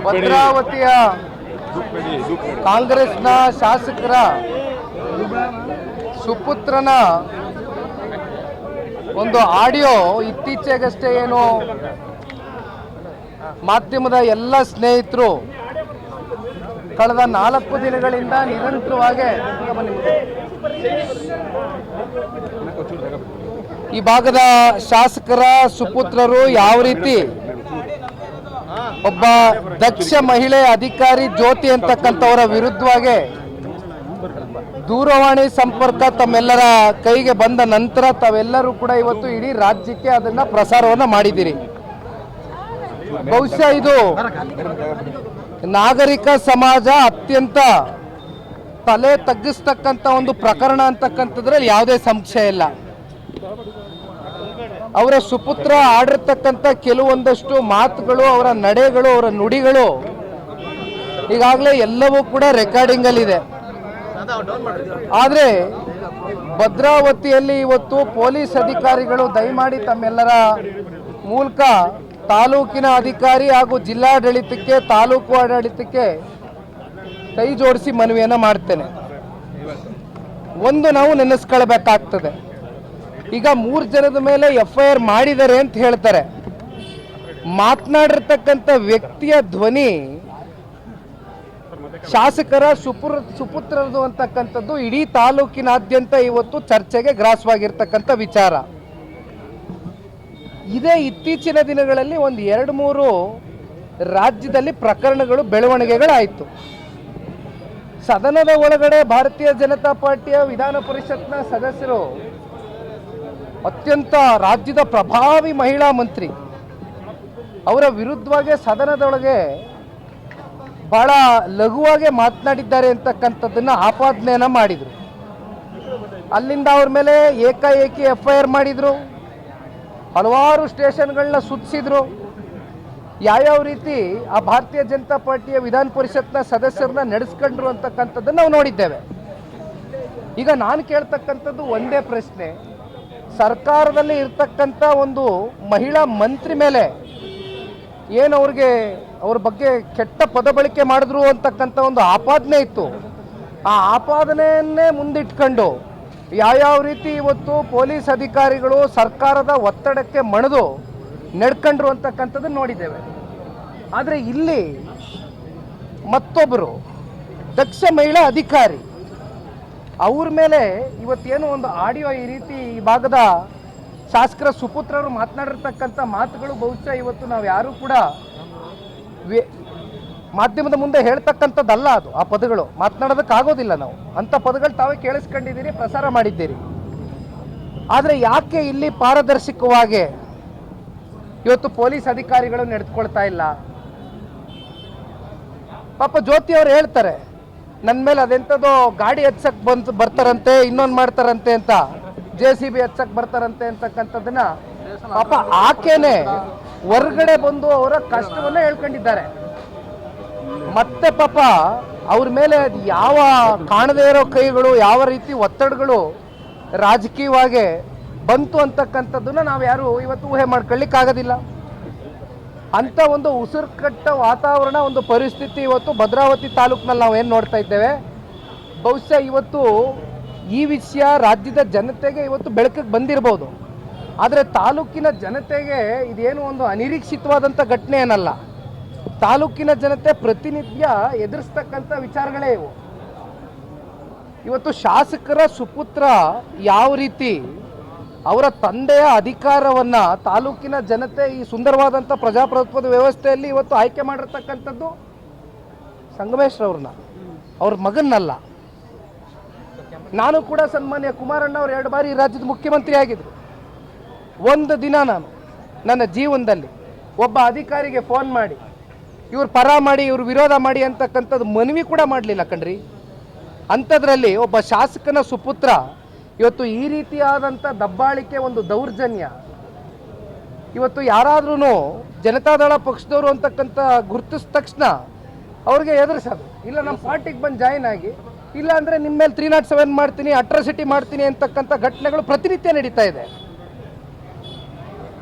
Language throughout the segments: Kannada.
ಭದ್ರಾವತಿಯ ಕಾಂಗ್ರೆಸ್ನ ಶಾಸಕರ ಸುಪುತ್ರನ ಒಂದು ಆಡಿಯೋ ಇತ್ತೀಚೆಗಷ್ಟೇ ಏನು ಮಾಧ್ಯಮದ ಎಲ್ಲ ಸ್ನೇಹಿತರು ಕಳೆದ ನಾಲ್ಕು ದಿನಗಳಿಂದ ನಿರಂತರವಾಗಿ ಈ ಭಾಗದ ಶಾಸಕರ ಸುಪುತ್ರರು ಯಾವ ರೀತಿ ಒಬ್ಬ ದಕ್ಷ ಮಹಿಳೆ ಅಧಿಕಾರಿ ಜ್ಯೋತಿ ಅಂತಕ್ಕಂಥವರ ವಿರುದ್ಧವಾಗಿ ದೂರವಾಣಿ ಸಂಪರ್ಕ ತಮ್ಮೆಲ್ಲರ ಕೈಗೆ ಬಂದ ನಂತರ ತಾವೆಲ್ಲರೂ ಕೂಡ ಇವತ್ತು ಇಡೀ ರಾಜ್ಯಕ್ಕೆ ಅದನ್ನ ಪ್ರಸಾರವನ್ನು ಮಾಡಿದ್ದೀರಿ. ಬಹುಶಃ ಇದು ನಾಗರಿಕ ಸಮಾಜ ಅತ್ಯಂತ ತಲೆ ತಗ್ಗಿಸ್ತಕ್ಕಂಥ ಒಂದು ಪ್ರಕರಣ ಅಂತಕ್ಕಂಥದ್ರಲ್ಲಿ ಯಾವುದೇ ಸಂಶಯ ಇಲ್ಲ. ಅವರ ಸುಪುತ್ರ ಆಡಿರ್ತಕ್ಕಂಥ ಕೆಲವೊಂದಷ್ಟು ಮಾತುಗಳು, ಅವರ ನಡೆಗಳು, ಅವರ ನುಡಿಗಳು ಈಗಾಗಲೇ ಎಲ್ಲವೂ ಕೂಡ ರೆಕಾರ್ಡಿಂಗಲ್ಲಿದೆ ಆದರೆ ಭದ್ರಾವತಿಯಲ್ಲಿ ಇವತ್ತು ಪೊಲೀಸ್ ಅಧಿಕಾರಿಗಳು ದಯಮಾಡಿ ತಮ್ಮೆಲ್ಲರ ಮೂಲಕ ತಾಲೂಕಿನ ಅಧಿಕಾರಿ ಹಾಗೂ ಜಿಲ್ಲಾಡಳಿತಕ್ಕೆ, ತಾಲೂಕು ಆಡಳಿತಕ್ಕೆ ಕೈ ಜೋಡಿಸಿ ಮನವಿಯನ್ನು ಮಾಡ್ತೇನೆ. ಒಂದು ನಾವು ನೆನೆಸ್ಕೊಳ್ಬೇಕಾಗ್ತದೆ. ಈಗ ಮೂರು ಜನದ ಮೇಲೆ ಎಫ್ ಐ ಆರ್ ಮಾಡಿದ್ದಾರೆ ಅಂತ ಹೇಳ್ತಾರೆ. ಮಾತನಾಡಿರ್ತಕ್ಕಂಥ ವ್ಯಕ್ತಿಯ ಧ್ವನಿ ಶಾಸಕರ ಸುಪುರ ಸುಪುತ್ರರದು ಅಂತಕ್ಕಂಥದ್ದು ಇಡೀ ತಾಲೂಕಿನಾದ್ಯಂತ ಇವತ್ತು ಚರ್ಚೆಗೆ ಗ್ರಾಸವಾಗಿರ್ತಕ್ಕಂಥ ವಿಚಾರ. ಇದೇ ಇತ್ತೀಚಿನ ದಿನಗಳಲ್ಲಿ ಒಂದು ಎರಡು ಮೂರು ರಾಜ್ಯದಲ್ಲಿ ಪ್ರಕರಣಗಳು, ಬೆಳವಣಿಗೆಗಳಾಯಿತು. ಸದನದ ಒಳಗಡೆ ಭಾರತೀಯ ಜನತಾ ಪಾರ್ಟಿಯ ವಿಧಾನ ಪರಿಷತ್ನ ಸದಸ್ಯರು ಅತ್ಯಂತ ರಾಜ್ಯದ ಪ್ರಭಾವಿ ಮಹಿಳಾ ಮಂತ್ರಿ. ಅವರ ವಿರುದ್ಧವಾಗಿ ಸದನದೊಳಗೆ ಬಹಳ ಲಘುವಾಗಿ ಮಾತನಾಡಿದ್ದಾರೆ ಅಂತಕ್ಕಂಥದ್ದನ್ನ ಆಪಾದನೆಯನ್ನ ಮಾಡಿದರು. ಅಲ್ಲಿಂದ ಅವ್ರ ಮೇಲೆ ಏಕಾಏಕಿ ಎಫ್ ಐ ಆರ್ ಮಾಡಿದರು. ಹಲವಾರು ಸ್ಟೇಷನ್ಗಳನ್ನ ಸುತ್ತಿಸಿದ್ರು. ಯಾವ್ಯಾವ ರೀತಿ ಆ ಭಾರತೀಯ ಜನತಾ ಪಾರ್ಟಿಯ ವಿಧಾನ ಪರಿಷತ್ನ ಸದಸ್ಯರನ್ನ ನಡೆಸ್ಕೊಂಡ್ರು ಅಂತಕ್ಕಂಥದ್ದನ್ನು ನಾವು ನೋಡಿದ್ದೇವೆ. ಈಗ ನಾನು ಕೇಳ್ತಕ್ಕಂಥದ್ದು ಒಂದೇ ಪ್ರಶ್ನೆ. ಸರ್ಕಾರದಲ್ಲಿ ಇರ್ತಕ್ಕಂಥ ಒಂದು ಮಹಿಳಾ ಮಂತ್ರಿ ಮೇಲೆ ಏನು ಅವ್ರಿಗೆ ಅವ್ರ ಬಗ್ಗೆ ಕೆಟ್ಟ ಪದ ಬಳಕೆ ಮಾಡಿದ್ರು ಅಂತಕ್ಕಂಥ ಒಂದು ಆಪಾದನೆ ಇತ್ತು. ಆ ಆಪಾದನೆಯನ್ನೇ ಮುಂದಿಟ್ಕೊಂಡು ಯಾವ್ಯಾವ ರೀತಿ ಇವತ್ತು ಪೊಲೀಸ್ ಅಧಿಕಾರಿಗಳು ಸರ್ಕಾರದ ಒತ್ತಡಕ್ಕೆ ಮಣಿದು ನಡ್ಕೊಂಡ್ರು ಅಂತಕ್ಕಂಥದ್ದನ್ನು ನೋಡಿದ್ದೇವೆ. ಆದರೆ ಇಲ್ಲಿ ಮತ್ತೊಬ್ಬರು ದಕ್ಷ ಮಹಿಳಾ ಅಧಿಕಾರಿ ಅವ್ರ ಮೇಲೆ ಇವತ್ತೇನು ಒಂದು ಆಡಿಯೋ ಈ ರೀತಿ ಈ ಭಾಗದ ಶಾಸಕರ ಸುಪುತ್ರರು ಮಾತನಾಡಿರ್ತಕ್ಕಂಥ ಮಾತುಗಳು ಬಹುಶಃ ಇವತ್ತು ನಾವು ಯಾರೂ ಕೂಡ ಮಾಧ್ಯಮದ ಮುಂದೆ ಹೇಳ್ತಕ್ಕಂಥದ್ದಲ್ಲ ಅದು, ಆ ಪದಗಳು. ಮಾತನಾಡೋದಕ್ಕಾಗೋದಿಲ್ಲ ನಾವು. ಅಂಥ ಪದಗಳು ತಾವೇ ಕೇಳಿಸ್ಕೊಂಡಿದ್ದೀರಿ, ಪ್ರಸಾರ ಮಾಡಿದ್ದೀರಿ. ಆದರೆ ಯಾಕೆ ಇಲ್ಲಿ ಪಾರದರ್ಶಕವಾಗಿ ಇವತ್ತು ಪೊಲೀಸ್ ಅಧಿಕಾರಿಗಳು ನಡೆದುಕೊಳ್ತಾ ಇಲ್ಲ? ಪಾಪ ಜ್ಯೋತಿ ಅವರು ಹೇಳ್ತಾರೆ ನನ್ನ ಮೇಲೆ ಅದೆಂಥದೋ ಗಾಡಿ ಹಚ್ಚಕ್ ಬಂತ ಬರ್ತಾರಂತೆ, ಇನ್ನೊಂದು ಮಾಡ್ತಾರಂತೆ ಅಂತ ಜೆ ಸಿ ಬಿ ಹಚ್ಚಕ್ ಬರ್ತಾರಂತೆ ಅಂತಕ್ಕಂಥದ್ದನ್ನ ಪಾಪ ಆಕೆನೆ ಹೊರ್ಗಡೆ ಬಂದು ಅವರ ಕಷ್ಟವನ್ನ ಹೇಳ್ಕೊಂಡಿದ್ದಾರೆ. ಮತ್ತೆ ಪಾಪ ಅವ್ರ ಮೇಲೆ ಯಾವ ಕಾಣದೇ ಇರೋ ಕೈಗಳು, ಯಾವ ರೀತಿ ಒತ್ತಡಗಳು ರಾಜಕೀಯವಾಗಿ ಬಂತು ಅಂತಕ್ಕಂಥದ್ದನ್ನ ನಾವು ಯಾರು ಇವತ್ತು ಊಹೆ ಮಾಡ್ಕೊಳ್ಳಿಕ್ ಅಂತ ಒಂದು ಉಸಿರುಕಟ್ಟ ವಾತಾವರಣ, ಒಂದು ಪರಿಸ್ಥಿತಿ ಇವತ್ತು ಭದ್ರಾವತಿ ತಾಲೂಕಿನಲ್ಲಿ ನಾವು ಏನು ನೋಡ್ತಾ ಇದ್ದೇವೆ? ಬಹುಶಃ ಇವತ್ತು ಈ ವಿಷಯ ರಾಜ್ಯದ ಜನತೆಗೆ ಇವತ್ತು ಬೆಳಕಿಗೆ ಬಂದಿರ್ಬೋದು. ಆದರೆ ತಾಲೂಕಿನ ಜನತೆಗೆ ಇದೇನು ಒಂದು ಅನಿರೀಕ್ಷಿತವಾದಂಥ ಘಟನೆ ಏನಲ್ಲ. ತಾಲೂಕಿನ ಜನತೆ ಪ್ರತಿನಿತ್ಯ ಎದುರಿಸ್ತಕ್ಕಂಥ ವಿಚಾರಗಳೇ ಇವು. ಇವತ್ತು ಶಾಸಕರ ಸುಪುತ್ರ ಯಾವ ರೀತಿ ಅವರ ತಂದೆಯ ಅಧಿಕಾರವನ್ನ ತಾಲೂಕಿನ ಜನತೆ ಈ ಸುಂದರವಾದಂಥ ಪ್ರಜಾಪ್ರಭುತ್ವದ ವ್ಯವಸ್ಥೆಯಲ್ಲಿ ಇವತ್ತು ಆಯ್ಕೆ ಮಾಡಿರ್ತಕ್ಕಂಥದ್ದು ಸಂಗಮೇಶ್ ಅವ್ರನ್ನ ಅವ್ರ ಮಗನ್ನಲ್ಲ. ನಾನು ಕೂಡ ಸನ್ಮಾನ್ಯ ಕುಮಾರಣ್ಣ ಅವ್ರು ಎರಡು ಬಾರಿ ರಾಜ್ಯದ ಮುಖ್ಯಮಂತ್ರಿ ಆಗಿದ್ರು ಒಂದು ದಿನ ನಾನು ನನ್ನ ಜೀವನದಲ್ಲಿ ಒಬ್ಬ ಅಧಿಕಾರಿಗೆ ಫೋನ್ ಮಾಡಿ, ಇವ್ರು ಪರ ಮಾಡಿ, ಇವ್ರು ವಿರೋಧ ಮಾಡಿ ಅಂತಕ್ಕಂಥದ್ದು ಮನವಿ ಕೂಡ ಮಾಡಲಿಲ್ಲ ಕಣ್ರಿ. ಅಂಥದ್ರಲ್ಲಿ ಒಬ್ಬ ಶಾಸಕನ ಸುಪುತ್ರ ಇವತ್ತು ಈ ರೀತಿಯಾದಂಥ ದಬ್ಬಾಳಿಕೆ ಒಂದು ದೌರ್ಜನ್ಯ. ಇವತ್ತು ಯಾರಾದ್ರೂ ಜನತಾದಳ ಪಕ್ಷದವರು ಅಂತಕ್ಕಂಥ ಗುರುತಿಸಿದ ತಕ್ಷಣ ಅವ್ರಿಗೆ ಎದುರಿಸೋದು. ಇಲ್ಲ ನಮ್ಮ ಪಾರ್ಟಿಗೆ ಬಂದು ಜಾಯಿನ್ ಆಗಿ, ಇಲ್ಲ ಅಂದರೆ ನಿಮ್ಮ ಮೇಲೆ ತ್ರೀ ನಾಟ್ ಸೆವೆನ್ ಮಾಡ್ತೀನಿ ಅಟ್ರಾಸಿಟಿ ಮಾಡ್ತೀನಿ ಅಂತಕ್ಕಂಥ ಘಟನೆಗಳು ಪ್ರತಿನಿತ್ಯ ನಡೀತಾ ಇದೆ.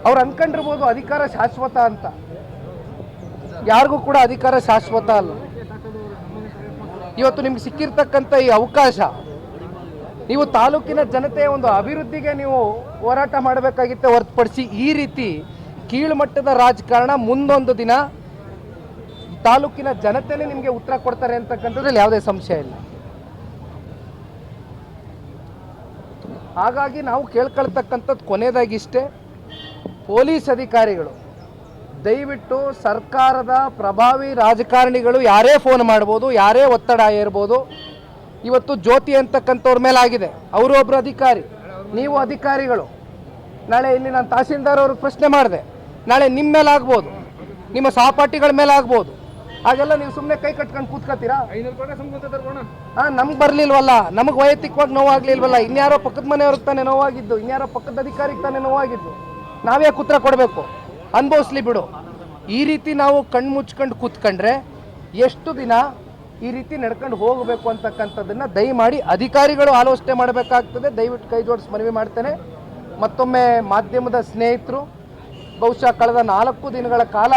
ಅವ್ರು ಅನ್ಕೊಂಡಿರ್ಬೋದು ಅಧಿಕಾರ ಶಾಶ್ವತ ಅಂತ. ಯಾರಿಗೂ ಕೂಡ ಅಧಿಕಾರ ಶಾಶ್ವತ ಅಲ್ಲ. ಇವತ್ತು ನಿಮ್ಗೆ ಸಿಕ್ಕಿರ್ತಕ್ಕಂಥ ಈ ಅವಕಾಶ ನೀವು ತಾಲೂಕಿನ ಜನತೆಯ ಒಂದು ಅಭಿವೃದ್ಧಿಗೆ ನೀವು ಹೋರಾಟ ಮಾಡಬೇಕಾಗಿತ್ತೆ ಹೊರತುಪಡಿಸಿ ಈ ರೀತಿ ಕೀಳುಮಟ್ಟದ ರಾಜಕಾರಣ ಮುಂದೊಂದು ದಿನ ತಾಲೂಕಿನ ಜನತೆನೇ ನಿಮಗೆ ಉತ್ತರ ಕೊಡ್ತಾರೆ ಅಂತಕ್ಕಂಥದ್ರಲ್ಲಿ ಯಾವುದೇ ಸಂಶಯ ಇಲ್ಲ. ಹಾಗಾಗಿ ನಾವು ಕೇಳ್ಕೊಳ್ತಕ್ಕಂಥದ್ದು ಕೊನೆಯದಾಗಿ ಇಷ್ಟೇ. ಪೊಲೀಸ್ ಅಧಿಕಾರಿಗಳು, ದಯವಿಟ್ಟು ಸರ್ಕಾರದ ಪ್ರಭಾವಿ ರಾಜಕಾರಣಿಗಳು ಯಾರೇ ಫೋನ್ ಮಾಡ್ಬೋದು, ಯಾರೇ ಒತ್ತಡ ಇರ್ಬೋದು ಇವತ್ತು ಜ್ಯೋತಿ ಅಂತಕ್ಕಂಥವ್ರ ಮೇಲೆ ಆಗಿದೆ ಅವರು ಒಬ್ಬರು ಅಧಿಕಾರಿ ನೀವು ಅಧಿಕಾರಿಗಳು. ನಾಳೆ ಇಲ್ಲಿ ನಾನು ತಹಸೀಲ್ದಾರ್ ಅವ್ರಿಗೆ ಪ್ರಶ್ನೆ ಮಾಡಿದೆ. ನಾಳೆ ನಿಮ್ಮ ಮೇಲೆ ಆಗ್ಬೋದು ನಿಮ್ಮ ಸಹಪಾಠಿಗಳ ಮೇಲೆ ಆಗ್ಬೋದು ಹಾಗೆಲ್ಲ ನೀವು ಸುಮ್ಮನೆ ಕೈ ಕಟ್ಕೊಂಡು ಕೂತ್ಕೋತೀರಾ ಹಾಂ ನಮ್ಗೆ ಬರಲಿಲ್ವಲ್ಲ ನಮಗೆ ವೈಯಕ್ತಿಕವಾಗಿ ನೋವಾಗ್ಲಿಲ್ವಲ್ಲ ಇನ್ಯಾರೋ ಪಕ್ಕದ ಮನೆಯವ್ರಿಗೆ ತಾನೇ ನೋವಾಗಿದ್ದು ಇನ್ಯಾರೋ ಪಕ್ಕದ ಅಧಿಕಾರಿಗೆ ತಾನೇ ನೋವಾಗಿದ್ದು. ನಾವೇ ಕುತ್ರ ಕೊಡಬೇಕು. ಅನುಭವಿಸ್ಲಿ ಬಿಡು. ಈ ರೀತಿ ನಾವು ಕಣ್ಣು ಮುಚ್ಕೊಂಡು ಕೂತ್ಕೊಂಡ್ರೆ ಎಷ್ಟು ದಿನ ಈ ರೀತಿ ನಡ್ಕೊಂಡು ಹೋಗಬೇಕು ಅಂತಕ್ಕಂಥದ್ದನ್ನು ದಯಮಾಡಿ ಅಧಿಕಾರಿಗಳು ಆಲೋಚನೆ ಮಾಡಬೇಕಾಗ್ತದೆ. ದಯವಿಟ್ಟು ಕೈ ಜೋಡಿಸಿ ಮನವಿ ಮಾಡ್ತೇನೆ. ಮತ್ತೊಮ್ಮೆ ಮಾಧ್ಯಮದ ಸ್ನೇಹಿತರು, ಬಹುಶಃ ಕಳೆದ ನಾಲ್ಕು ದಿನಗಳ ಕಾಲ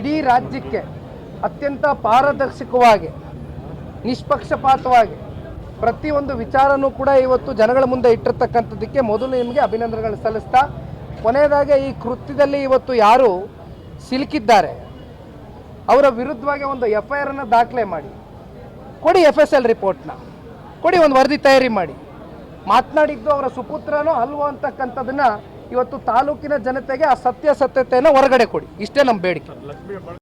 ಇಡೀ ರಾಜ್ಯಕ್ಕೆ ಅತ್ಯಂತ ಪಾರದರ್ಶಕವಾಗಿ, ನಿಷ್ಪಕ್ಷಪಾತವಾಗಿ ಪ್ರತಿಯೊಂದು ವಿಚಾರನೂ ಕೂಡ ಇವತ್ತು ಜನಗಳ ಮುಂದೆ ಇಟ್ಟಿರ್ತಕ್ಕಂಥದ್ದಕ್ಕೆ ಮೊದಲು ನಿಮಗೆ ಅಭಿನಂದನೆಗಳು ಸಲ್ಲಿಸ್ತಾ, ಕೊನೆಯದಾಗೆ ಈ ಕೃತ್ಯದಲ್ಲಿ ಇವತ್ತು ಯಾರು ಸಿಲುಕಿದ್ದಾರೆ? ಅವರ ವಿರುದ್ಧವಾಗಿ ಒಂದು ಎಫ್ ಐ ಆರನ್ನು ದಾಖಲೆ ಮಾಡಿ. ಕೊಡಿ ಎಫ್ ಎಸ್ ಎಲ್ ರಿಪೋರ್ಟ್ನ ಕೊಡಿ ಒಂದು ವರದಿ ತಯಾರಿ ಮಾಡಿ. ಮಾತನಾಡಿದ್ದು ಅವರ ಸುಪುತ್ರನೋ ಅಲ್ವೋ ಅಂತಕ್ಕಂಥದ್ದನ್ನ ಇವತ್ತು ತಾಲೂಕಿನ ಜನತೆಗೆ ಆ ಸತ್ಯಾಸತ್ಯತೆಯನ್ನು ಹೊರಗಡೆ ಕೊಡಿ. ಇಷ್ಟೇ ನಮ್ಮ ಬೇಡಿಕೆ.